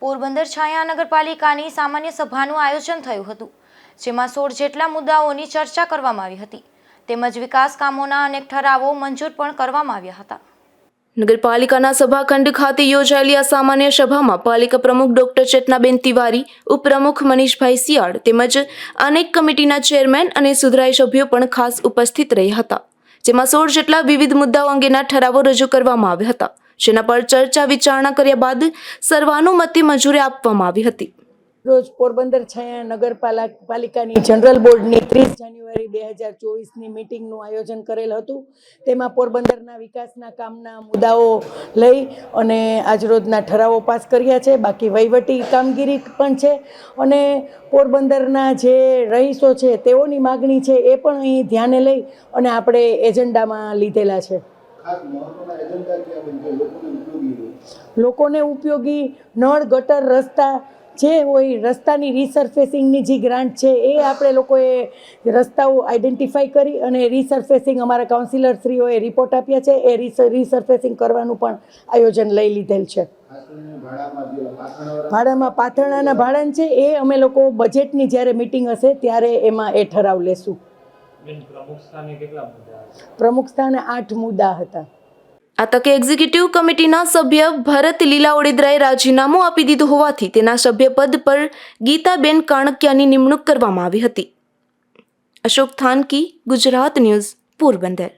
પોરબંદર છાયા નગરપાલિકાની સામાન્ય સભાનું આયોજન થયું હતું, જેમાં સોળ જેટલા મુદ્દાઓની ચર્ચા કરવામાં આવી હતી. તેમજ વિકાસ કામોના અનેક ઠરાવો મંજૂર પણ કરવામાં આવ્યા હતા. નગરપાલિકાના સભાખંડ ખાતે યોજાયેલી આ સામાન્ય સભામાં પાલિકા પ્રમુખ ડોક્ટર ચેતનાબેન તિવારી, ઉપપ્રમુખ મનીષભાઈ સિયાળ તેમજ અનેક કમિટીના ચેરમેન અને સુધરાઈ સભ્યો પણ ખાસ ઉપસ્થિત રહ્યા હતા, જેમાં સોળ જેટલા વિવિધ મુદ્દાઓ અંગેના ઠરાવો રજૂ કરવામાં આવ્યા હતા. જેના પર ચર્ચા વિચારણા કર્યા બાદ સર્વાનુમતિ મંજૂરી આપવામાં આવી હતી. રોજ પોરબંદર છાયા નગરપાલિકાની પાલિકાની જનરલ બોર્ડની ત્રીસ જાન્યુઆરી બે હજાર ચોવીસની મિટિંગનું આયોજન કરેલ હતું. તેમાં પોરબંદરના વિકાસના કામના મુદ્દાઓ લઈ અને આજરોજના ઠરાવો પાસ કર્યા છે. બાકી વહીવટી કામગીરી પણ છે અને પોરબંદરના જે રહીશો છે તેઓની માગણી છે એ પણ અહીં ધ્યાને લઈ અને આપણે એજન્ડામાં લીધેલા છે. લોકોને ઉપયોગી નળ ગટર રસ્તા જે હોય રસ્તાની રીસર્ફેસિંગની જે ગ્રાન્ટ છે એ આપણે લોકોએ રસ્તાઓ આઈડેન્ટિફાઈ કરી અને રીસર્ફેસિંગ અમારા કાઉન્સિલરશ્રીઓએ રિપોર્ટ આપ્યા છે. એ રીસર્ફેસિંગ કરવાનું પણ આયોજન લઈ લીધેલ છે. ભાડામાં પાથરણાના ભાડાં છે એ અમે લોકો બજેટની જ્યારે મિટિંગ હશે ત્યારે એમાં એ ઠરાવ લેશું. પ્રમુખ સ્થાને આઠ મુદ્દા હતા. આ તકે એક્ઝિક્યુટિવ કમિટીના સભ્ય ભરત લીલા ઓડેદરાએ રાજીનામું આપી દીધું હોવાથી તેના સભ્યપદ પર ગીતાબેન કાણક્યાની નિમણૂક કરવામાં આવી હતી. અશોક થાનકી ગુજરાત ન્યૂઝ પોરબંદર.